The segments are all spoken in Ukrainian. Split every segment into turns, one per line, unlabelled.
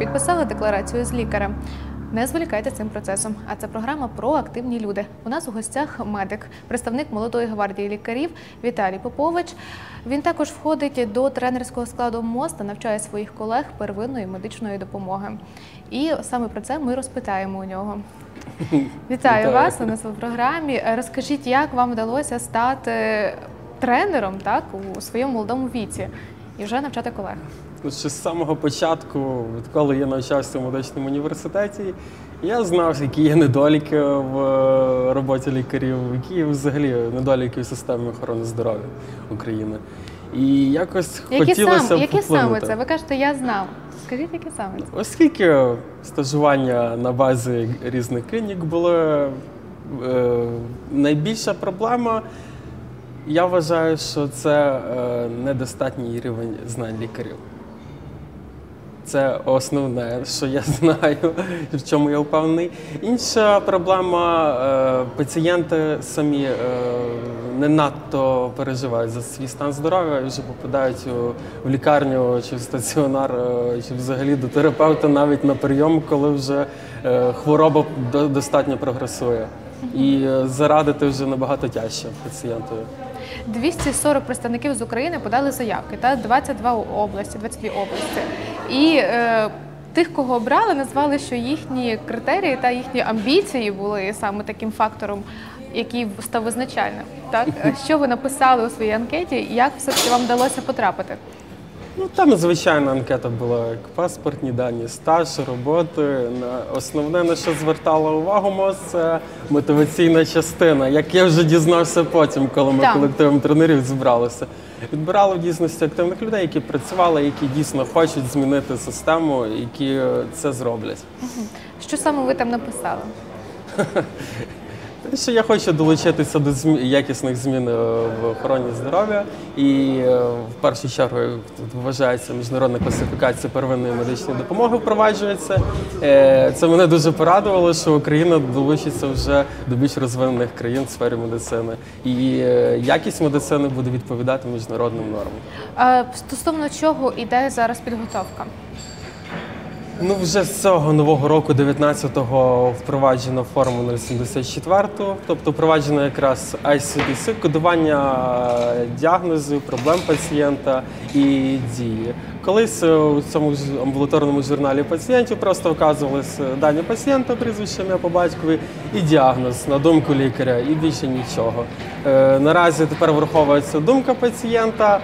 підписали декларацію з лікарем. Не зволікайте цим процесом. А це програма про активні люди. У нас у гостях медик, представник молодої гвардії лікарів Віталій Попович. Він також входить до тренерського складу МОЗ та навчає своїх колег первинної медичної допомоги. І саме про це ми розпитаємо у нього. Вітаю
Вітаю.
вас у нас у програмі. Розкажіть, як вам вдалося стати тренером так у своєму молодому віці і вже навчати колег?
Ще з самого початку, відколи я навчався в медичному університеті, я знав, які є недоліки в е, роботі лікарів, які взагалі недоліки в системі охорони здоров'я України. І якось
Які,
хотілося
сам,
б
які саме це? Ви кажете, я знав. Скажіть, які саме це?
Оскільки стажування на базі різних клінік було е, найбільша проблема, я вважаю, що це е, недостатній рівень знань лікарів. Це основне, що я знаю, в чому я впевнений. Інша проблема е, пацієнти самі е, не надто переживають за свій стан здоров'я вже попадають в лікарню чи в стаціонар, е, чи взагалі до терапевта навіть на прийом, коли вже хвороба до- достатньо прогресує. І зарадити вже набагато тяжче пацієнтові.
240 представників з України подали заявки, та 22 області, 22 області. І е, тих, кого обрали, назвали, що їхні критерії та їхні амбіції були саме таким фактором, який став визначальним. Так, що ви написали у своїй анкеті, як все таки вам вдалося потрапити?
Ну там звичайна анкета була як паспортні дані, стаж, роботи. Основне на що звертала увагу МОЗ, це мотиваційна частина. Як я вже дізнався потім, коли ми
Так.
колективом тренерів зібралися. Відбирали в дійсності активних людей, які працювали, які дійсно хочуть змінити систему, які е, це зроблять.
Що саме ви там написали?
Що я хочу долучитися до змі- якісних змін е, в охороні здоров'я, і е, в першу чергу тут вважається міжнародна класифікація первинної медичної допомоги впроваджується. Е, Це мене дуже порадувало, що Україна долучиться вже до більш розвинених країн в сфері медицини, і якість медицини буде відповідати міжнародним нормам.
А стосовно чого іде зараз підготовка?
Ну, вже з цього нового року, 19-го, впроваджено форму 074, тобто впроваджено якраз ICDC, кодування діагнозів, проблем пацієнта і дії. Колись е, у цьому амбулаторному журналі пацієнтів просто вказувалися дані пацієнта, прізвище ім'я по батькові і діагноз на думку лікаря, і більше нічого. Е, Наразі тепер враховується думка пацієнта,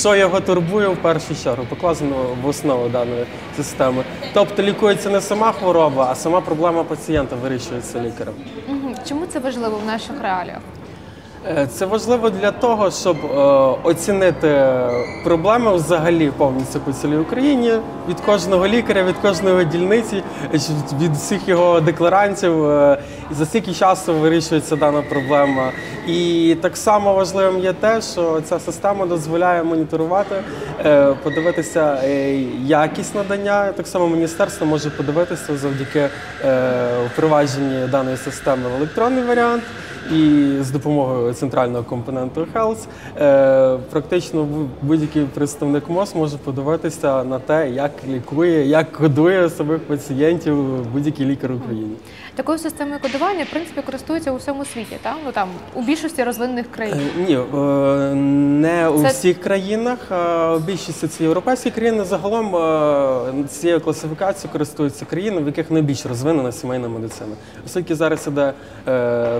що його турбує в першу чергу, покладено в основу даної системи. Тобто лікується не сама хвороба, а сама проблема пацієнта вирішується лікарем.
Чому це важливо в наших реаліях?
Е, Це важливо для того, щоб е, оцінити проблеми взагалі повністю по цілій Україні від кожного лікаря, від кожної дільниці, від всіх його декларантів, е, за скільки часу вирішується дана проблема. І так само важливим є те, що ця система дозволяє моніторувати, подивитися якість надання. Так само міністерство може подивитися завдяки впровадженні даної системи в електронний варіант. І з допомогою центрального компоненту Health е, практично бу- будь-який представник МОЗ може подивитися на те, як лікує, як кодує своїх пацієнтів будь-який лікар в Україні.
Такою системою кодування, в принципі, користуються у всьому світі, так? Ну там у більшості розвинених країн.
Е, Ні, е, не у
Це-
всіх країнах. а в більшості це європейські країни. Загалом е, цією класифікацією користуються країни, в яких найбільш розвинена сімейна медицина. Оскільки зараз іде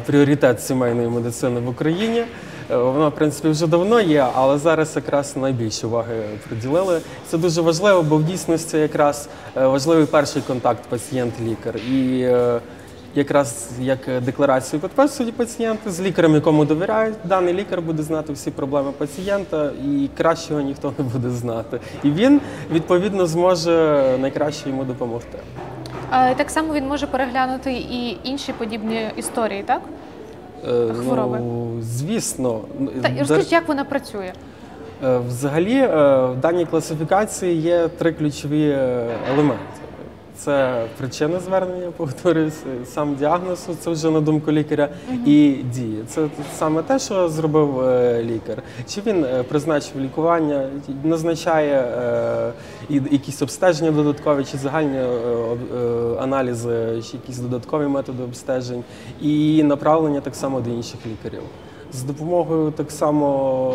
пріоритет сімейної медицини в Україні. Вона, в принципі, вже давно є, але зараз якраз найбільше уваги приділили. Це дуже важливо, бо в дійсності якраз важливий перший контакт пацієнт-лікар. І якраз як декларацію підписують пацієнти з лікарем, якому довіряють. Даний лікар буде знати всі проблеми пацієнта, і кращого ніхто не буде знати. І він відповідно зможе найкраще йому допомогти.
А, так само він може переглянути і інші подібні історії, так?
Е,
Хвороби.
Ну, звісно,
Та розкажіть, як вона працює?
Е, Взагалі, е, в даній класифікації є три ключові е, елементи. Це причина звернення, повторюсь, сам діагноз, це вже на думку лікаря, і дії. Це саме те, що зробив е, лікар. Чи він е, призначив лікування, назначає е, якісь обстеження додаткові, чи загальні е, е, аналізи, чи якісь додаткові методи обстежень, і направлення так само до інших лікарів. З допомогою так само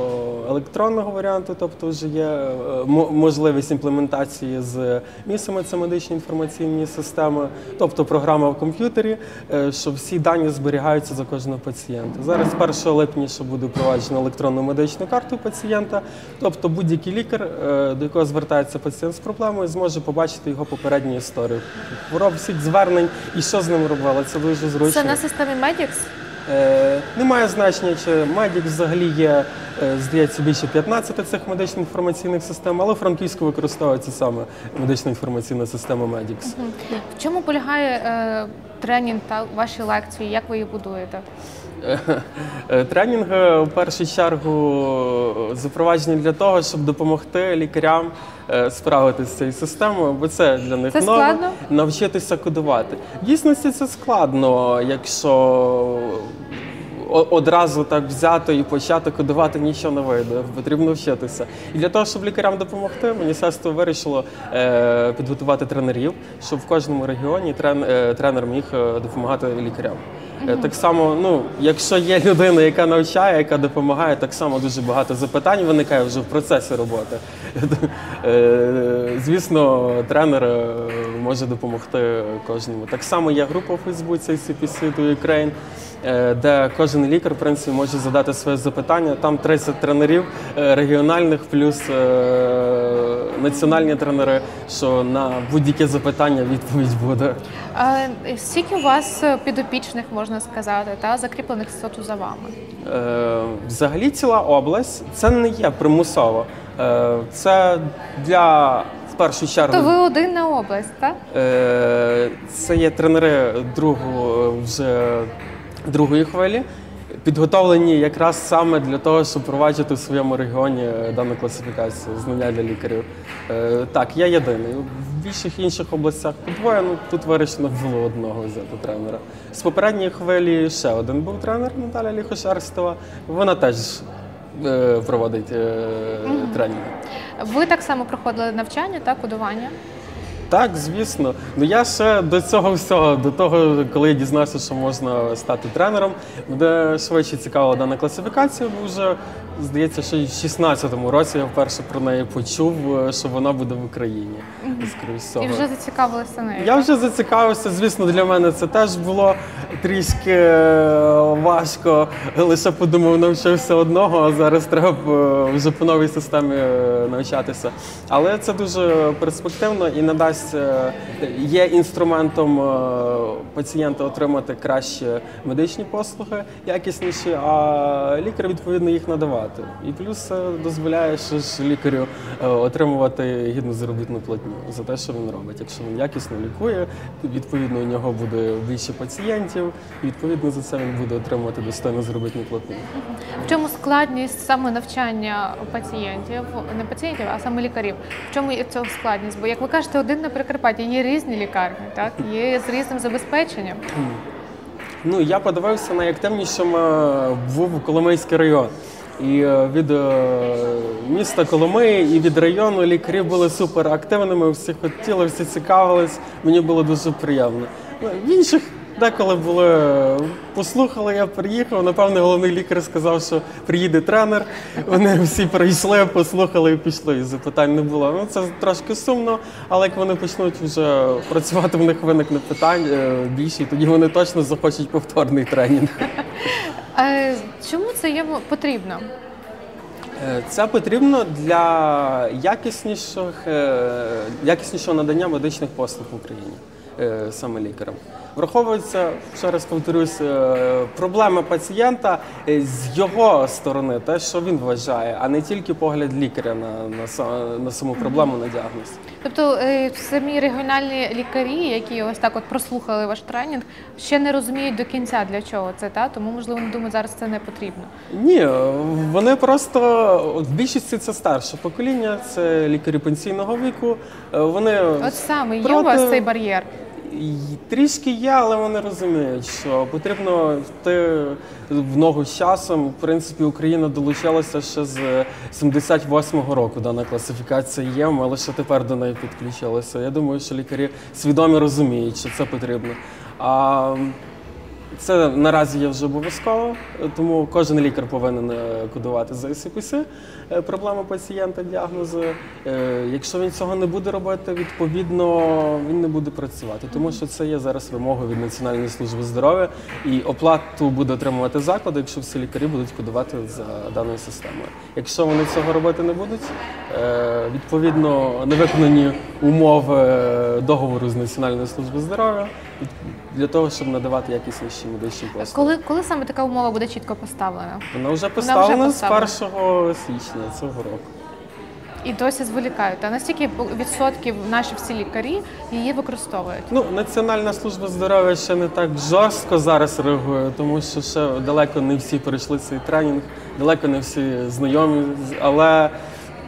електронного варіанту, тобто вже є е, можливість імплементації з місцями, це медичні інформаційні системи, тобто програма в комп'ютері, е, що всі дані зберігаються за кожного пацієнта. Зараз з 1 липня ще буде впроваджено електронну медичну карту пацієнта, тобто будь-який лікар, е, до якого звертається пацієнт з проблемою, зможе побачити його попередню історію хвороб, всіх звернень і що з ним робили. Це дуже зручно.
Це на системі Medix?
Е, Немає значення, чи Медік взагалі є, е, здається, більше 15 цих медично інформаційних систем, але Франківську використовується саме медична інформаційна система Медікс.
В чому полягає е, тренінг та ваші лекції? Як ви її будуєте?
Е, Тренінг в першу чергу запроваджені для того, щоб допомогти лікарям е, справитися з цією системою, бо це для них
Це
нове,
складно?
навчитися кодувати. В дійсності це складно, якщо одразу так взяти і почати кодувати нічого не вийде. Потрібно вчитися. І для того, щоб лікарям допомогти, міністерство вирішило е, підготувати тренерів, щоб в кожному регіоні трен, е, тренер міг е, допомагати лікарям. Е, Так само, ну, якщо є людина, яка навчає, яка допомагає, так само дуже багато запитань виникає вже в процесі роботи. Е, Звісно, тренер е, може допомогти кожному. Так само є група у Фейсбуці CPC to Ukraine, де кожен лікар в принципі може задати своє запитання. Там 30 тренерів регіональних, плюс національні тренери, що на будь-яке запитання відповідь буде.
Е, Скільки у вас е, підопічних можна сказати, та закріплених стату за вами?
Е, Взагалі ціла область це не є примусово. Е, Це для в першу чергу.
То ви один на область, так?
Е, Це є тренери другого вже другої хвилі, підготовлені якраз саме для того, щоб впроваджувати в своєму регіоні е, дану класифікацію знання для лікарів. Е, Так, я єдиний. В більших інших областях по двоє, ну тут вирішено було одного взяти тренера. З попередньої хвилі ще один був тренер Наталя Ліхошерстова. Вона теж е, проводить тренінги.
Ви так само проходили навчання та кодування?
Так, звісно. Ну я ще до цього всього, до того, коли я дізнався, що можна стати тренером, мене швидше цікавила дана класифікація, бо вже здається, що в 16-му році я вперше про неї почув, е, що вона буде в Україні. Скрізь.
І вже зацікавилися нею.
Я вже зацікавився. Звісно, для мене це теж було трішки е, важко. Лише подумав, навчився одного, а зараз треба е, вже по новій системі е, навчатися. Але це дуже перспективно і надасть є інструментом пацієнта отримати краще медичні послуги, якісніші, а лікар відповідно їх надавати. І плюс дозволяє ще ж лікарю отримувати гідну заробітну платню за те, що він робить. Якщо він якісно лікує, відповідно у нього буде більше пацієнтів, і відповідно за це він буде отримувати достойну заробітну платню.
В чому складність саме навчання пацієнтів, не пацієнтів, а саме лікарів? В чому є цього складність? Бо як ви кажете, один на Прикарпатті є різні лікарні, так є з різним забезпеченням.
Ну я подивився найактивнішим е, був Коломийський район. І е, від е, міста Коломиї і від району лікарі були супер активними, всі хотіли, всі цікавились. Мені було дуже приємно. Ну, В інших деколи були послухали, я приїхав. Напевне, головний лікар сказав, що приїде тренер. Вони всі прийшли, послухали і пішли. І запитань не було. Ну це трошки сумно, але як вони почнуть вже працювати, в них виникне питань е, більше, і тоді вони точно захочуть повторний тренінг.
Е, Чому це є потрібно?
Е, Це потрібно для якісніших, якіснішого надання медичних послуг в Україні саме лікарям. враховується, ще раз повторюсь, е, проблеми пацієнта е, з його сторони, те, що він вважає, а не тільки погляд лікаря на, на, на саму проблему на діагноз.
Тобто е, самі регіональні лікарі, які ось так от прослухали ваш тренінг, ще не розуміють до кінця для чого це, та тому можливо вони думають, зараз це не потрібно.
Ні, е, вони просто от в більшості це старше покоління, це лікарі пенсійного віку. Е, Вони
От саме є у вас цей бар'єр.
Трішки є, але вони розуміють, що потрібно йти в ногу з часом. В принципі, Україна долучилася ще з 78-го року. Дана класифікація є. Ми лише тепер до неї підключилися. Я думаю, що лікарі свідомі розуміють, що це потрібно. А це наразі є вже обов'язково, тому кожен лікар повинен е, кодувати за СПС е, проблеми пацієнта, діагнози. Е, Якщо він цього не буде робити, відповідно він не буде працювати, тому що це є зараз вимога від Національної служби здоров'я, і оплату буде отримувати заклад, якщо всі лікарі будуть кодувати за даною системою. Якщо вони цього робити не будуть, відповідно невиконані умови е, договору з Національною службою здоров'я для того, щоб надавати якісніші медичні послуги.
Коли, коли саме така умова буде чітко поставлена?
Вона вже поставлена
поставлена.
з 1 січня цього року.
І досі зволікають. А настільки відсотків наші всі лікарі її використовують?
Ну, Національна служба здоров'я ще не так жорстко зараз реагує, тому що ще далеко не всі пройшли цей тренінг, далеко не всі знайомі, але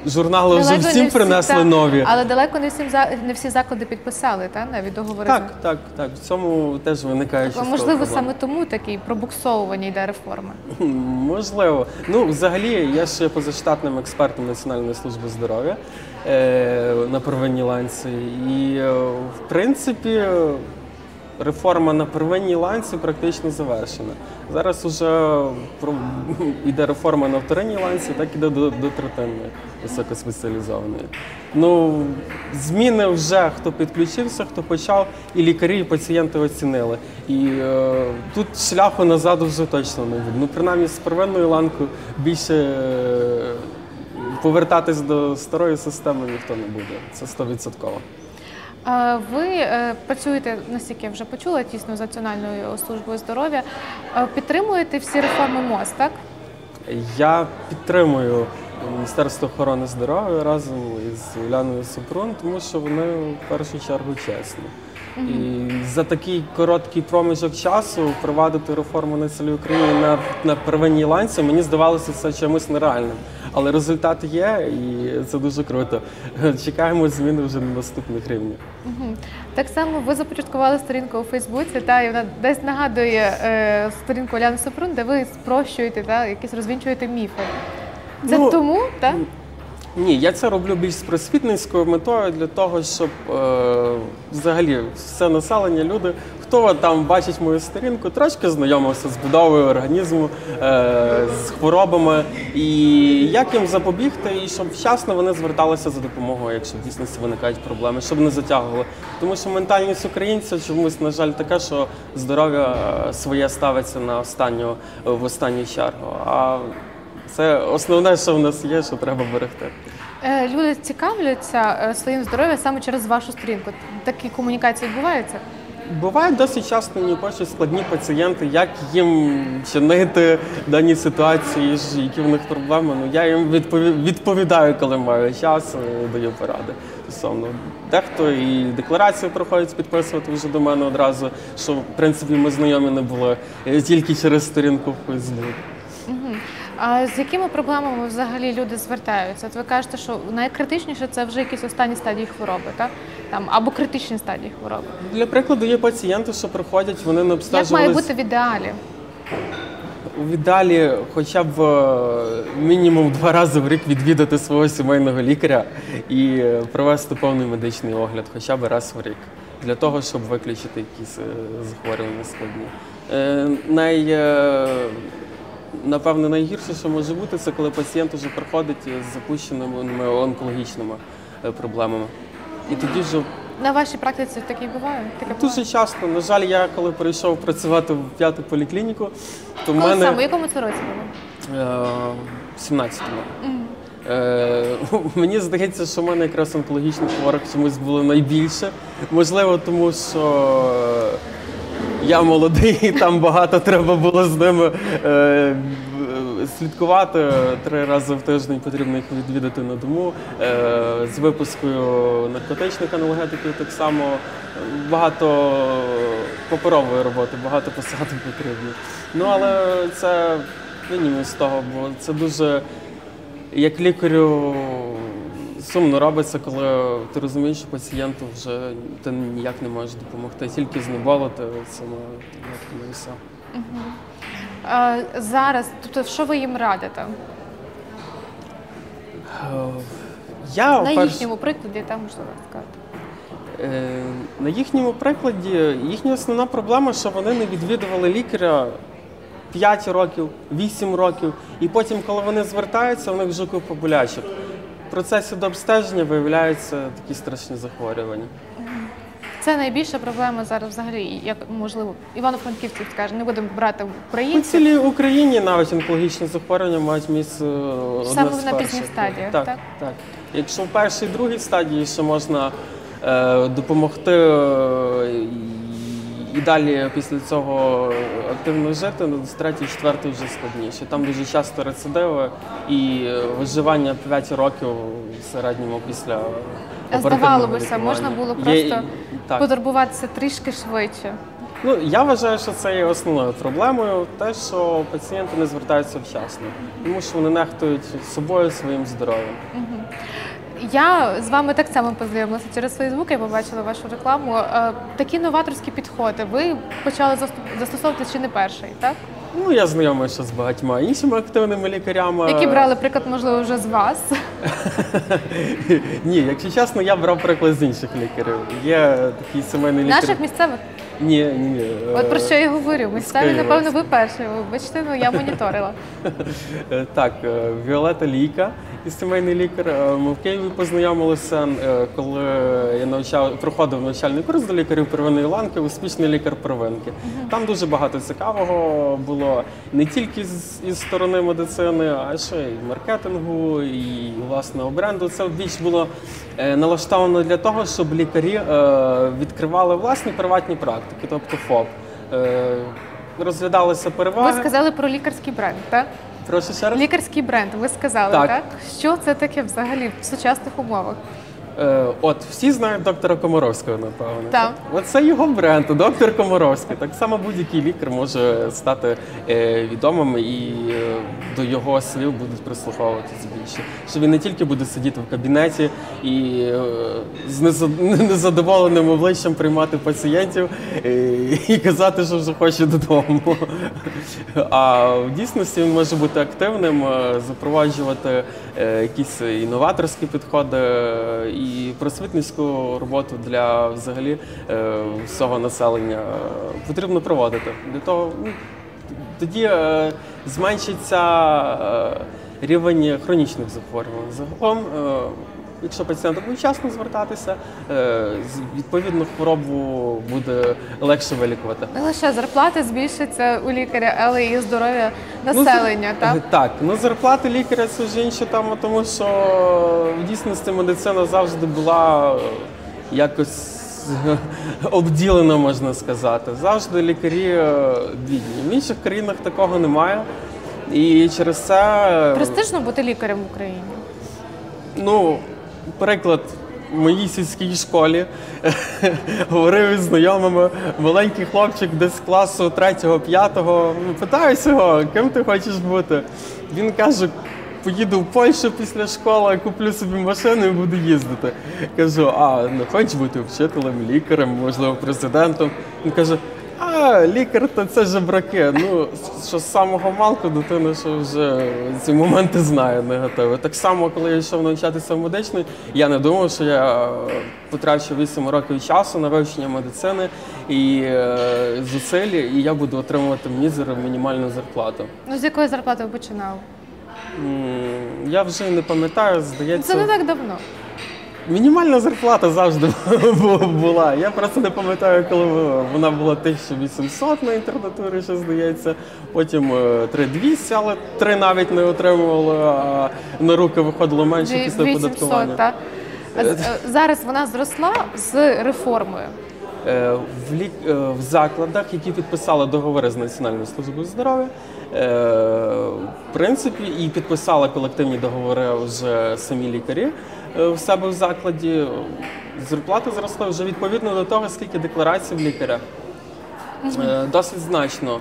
журнали вже
Далеко не
всім
всі,
принесли
та,
нові.
Але далеко не всім за- не всі заклади підписали, та навіть договори.
Так, так, так. В цьому теж виникає
з- Можливо,
проблема.
саме тому такий пробуксовування йде реформи.
Хм, Можливо. Ну, взагалі, я ще позаштатним експертом Національної служби здоров'я е, на первинній ланці. І, е, в принципі, реформа на первинній ланці практично завершена. Зараз про- йде реформа на вторинній ланці, так іде до, до третинної високоспеціалізованої. Ну, зміни вже хто підключився, хто почав, і лікарі, і пацієнти оцінили. І е, тут шляху назад вже точно не буде. Ну, принаймні, з первинною ланкою більше е, повертатись до старої системи ніхто не буде. Це стовідсотково.
Ви е, працюєте, наскільки я вже почула, тісно з Національною службою здоров'я. Е, Підтримуєте всі реформи МОЗ, так?
Я підтримую Міністерство охорони здоров'я разом із Уляною Супрун, тому що вони в першу чергу чесні. І за такий короткий проміжок часу впровадити реформу на цілій Україні на, на первинній ланці, мені здавалося це чимось нереальним. Але результат є, і це дуже круто. Чекаємо зміни вже на наступних рівнях.
Так само ви започаткували сторінку у Фейсбуці, та і вона десь нагадує е, сторінку Оляни Супрун, де ви спрощуєте та якісь розвінчуєте міфи. Це
Ну,
тому, так?
Ні, я це роблю більш з просвітницькою метою для того, щоб е, взагалі все населення, люди, хто там бачить мою сторінку, трошки знайомився з будовою організму, е, з хворобами, і як їм запобігти, і щоб вчасно вони зверталися за допомогою, якщо в дійсності виникають проблеми, щоб не затягували. Тому що ментальність українця чомусь, на жаль, така, що здоров'я е, своє ставиться на останню в останню чергу. А це основне, що в нас є, що треба берегти.
Е, Люди цікавляться своїм здоров'ям саме через вашу сторінку. Такі комунікації відбуваються?
Бувають досить часто мені пишуть складні пацієнти, як їм чинити в даній ситуації, які в них проблеми. Ну я їм відповідаю, коли маю час, е, даю поради. Стосовно дехто і декларацію приходять підписувати вже до мене одразу, що в принципі ми знайомі не були е, тільки через сторінку в Facebook.
А з якими проблемами взагалі люди звертаються? От ви кажете, що найкритичніше це вже якісь останні стадії хвороби, так? Там або критичні стадії хвороби.
Для прикладу, є пацієнти, що приходять, вони не
Як
обстежувалися.
має бути в ідеалі?
У віддалі хоча б е, мінімум два рази в рік відвідати свого сімейного лікаря і е, провести повний медичний огляд, хоча б раз в рік, для того, щоб виключити якісь е, захворювання складні. Най, напевне, найгірше, що може бути, це коли пацієнт вже приходить з запущеними онкологічними е, проблемами. І тоді вже
На вашій практиці таке буває? Таке буває?
дуже часто, на жаль, я коли перейшов працювати в п'яту поліклініку, то в мене
саме? Якому це році було?
Е, в 17-му. Е, мені здається, що в мене якраз онкологічних хворих чомусь було найбільше. Можливо, тому що я молодий, і там багато треба було з ними е, слідкувати. Три рази в тиждень потрібно їх відвідати на дому. Е, з випускою наркотичних аналгетиків так само багато паперової роботи, багато писати потрібно. Ну але це мінімум з того, бо це дуже як лікарю сумно робиться, коли ти розумієш, що пацієнту вже ти ніяк не можеш допомогти, тільки знеболити саме і все.
Е, Зараз, тобто, що ви їм радите?
Е, Я
На
перш-
їхньому прикладі, там можливо сказати.
Е, На їхньому прикладі їхня основна проблема, що вони не відвідували лікаря 5 років, 8 років, і потім, коли вони звертаються, у них вже купа болячок. Процесі до обстеження виявляються такі страшні захворювання.
Це найбільша проблема зараз взагалі, як можливо, Івано-Франківців скаже, не будемо брати
У цілій Україні навіть онкологічні захворювання мають місце е, одне
Саме на пізніх стадіях,
так,
так?
так? Якщо в першій другій стадії ще можна е, допомогти е, і- далі після цього активно жити, ну, з третьої, четвертої вже складніше. Там дуже часто рецидиви і виживання 5 років в середньому після
здавалося,
лікування.
можна було
Є-
просто
так.
потурбуватися трішки швидше.
Ну, я вважаю, що це є основною проблемою, те, що пацієнти не звертаються вчасно, тому що вони нехтують собою, своїм здоров'ям.
Я з вами так само познайомилася через Фейсбук, я побачила вашу рекламу. Е, Такі новаторські підходи. Ви почали застосовувати чи не перший, так?
Ну, я знайомий ще з багатьма іншими активними лікарями.
Які брали приклад, можливо, вже з вас.
Ні, якщо чесно, я брав приклад з інших лікарів. Є такий сімейний лікар.
Наших місцевих.
Ні, ні, ні.
От про що я говорю. Місцеві, напевно, ви перші. Вибачте, ну я моніторила.
Е, Так, е, Віолета Лійка і сімейний лікар. Е, Ми в Києві познайомилися, е, коли я навчав, проходив навчальний курс до лікарів первинної ланки, успішний лікар первинки. Там дуже багато цікавого було не тільки з із сторони медицини, а ще й маркетингу, і власного бренду. Це більш було е, налаштовано для того, щоб лікарі відкривали власні приватні практики, тобто ФОП. Розглядалися переваги.
Ви сказали про лікарський бренд, так?
Прошу ще раз.
Лікарський бренд, ви сказали, так?
Так.
Що це таке взагалі в сучасних умовах?
Е, от всі знають доктора Комаровського, напевно.
Так.
Оце його бренд, доктор Комаровський. Так само будь-який лікар може стати е, відомим і е, до його слів будуть прислуховуватися більше. Що він не тільки буде сидіти в кабінеті і е, з неза- незадоволеним обличчям приймати пацієнтів е, і казати, що вже хоче додому. А в дійсності він може бути активним, е, запроваджувати е, якісь інноваторські підходи е, і просвітницьку роботу для взагалі е, всього населення потрібно проводити. Для того ну, тоді е, зменшиться е, рівень хронічних захворювань. Загалом, якщо пацієнт буде вчасно звертатися, е, відповідно хворобу буде легше вилікувати.
Не лише зарплати збільшаться у лікаря, але і здоров'я населення,
Ну,
так?
Так, ну зарплати лікаря це вже інша тема, тому що в дійсності медицина завжди була е, якось обділена, можна сказати. Завжди лікарі бідні. В інших країнах такого немає. І через це
Престижно бути лікарем в Україні.
Ну, приклад. В моїй сільській школі говорив із знайомими маленький хлопчик десь класу 3-5. Питаюся його, ким ти хочеш бути. Він каже, поїду в Польщу після школи, куплю собі машину і буду їздити. Кажу, а не хочеш бути вчителем, лікарем, можливо, президентом. Він каже, лікар то це жебраки. Ну, що з самого малку дитина що вже ці моменти знає негативи. Так само, коли я йшов навчатися в медичний, я не думав, що я потрачу 8 років часу на вивчення медицини і е, зусиль, і я буду отримувати мізер мінімальну зарплату.
Ну, з якої зарплати ви починали?
М, Я вже не пам'ятаю, здається.
Це не так давно.
Мінімальна зарплата завжди була. Я просто не пам'ятаю, коли вона була 1800 на інтернатурі, що здається. Потім е, 3200, але три навіть не отримували, а на руки виходило менше після
800,
податкування.
так? Е, Зараз вона зросла з реформою.
Е, В, лік... е, в закладах, які підписали договори з Національною службою здоров'я, е, в принципі, і підписали колективні договори вже самі лікарі в себе в закладі. Зарплати зросли вже відповідно до того, скільки декларацій в лікаря. Досить значно.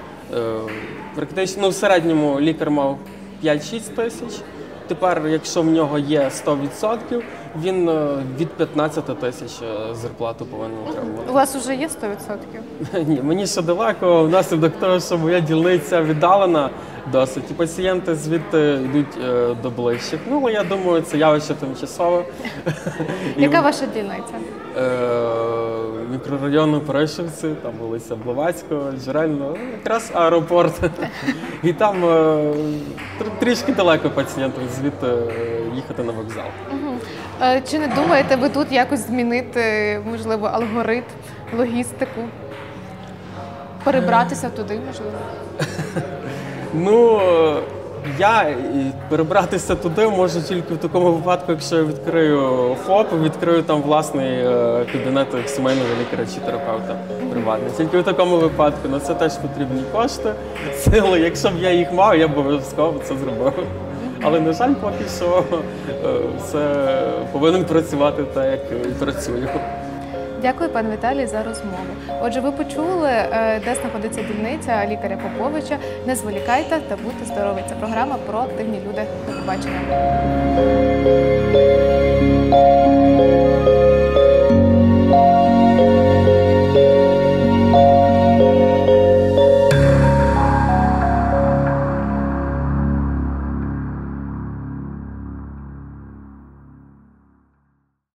Практично ну, в середньому лікар мав 5-6 тисяч. Тепер, якщо в нього є 100%, він е, від 15 тисяч е, зарплату повинен
У вас вже є 100%?
Ні, мені ще далеко, внаслідок того, що моя дільниця віддалена досить, і пацієнти звідти йдуть е, до ближчих. Ну, я думаю, це явище тимчасове.
Яка ваша дільниця?
Мікрорайону Пришивці, там вулиця Блаватського, Джерельного, ну, якраз аеропорт. І там е, трішки далеко пацієнтам звідти е, їхати на вокзал.
Е, Чи не думаєте ви тут якось змінити, можливо, алгоритм, логістику? Перебратися туди, можливо?
Ну я і перебратися туди можу тільки в такому випадку, якщо я відкрию ФОП, відкрию там власний е, кабінет сімейного лікаря чи терапевта приватний. Тільки в такому випадку на це теж потрібні кошти, сили. Якщо б я їх мав, я б обов'язково це зробив. Але на жаль, поки що е, все повинен працювати так, як працюю.
Дякую, пане Віталій, за розмову. Отже, ви почули, е, де знаходиться дільниця лікаря Поповича. Не зволікайте та будьте здорові. Це програма про активні люди. До побачення.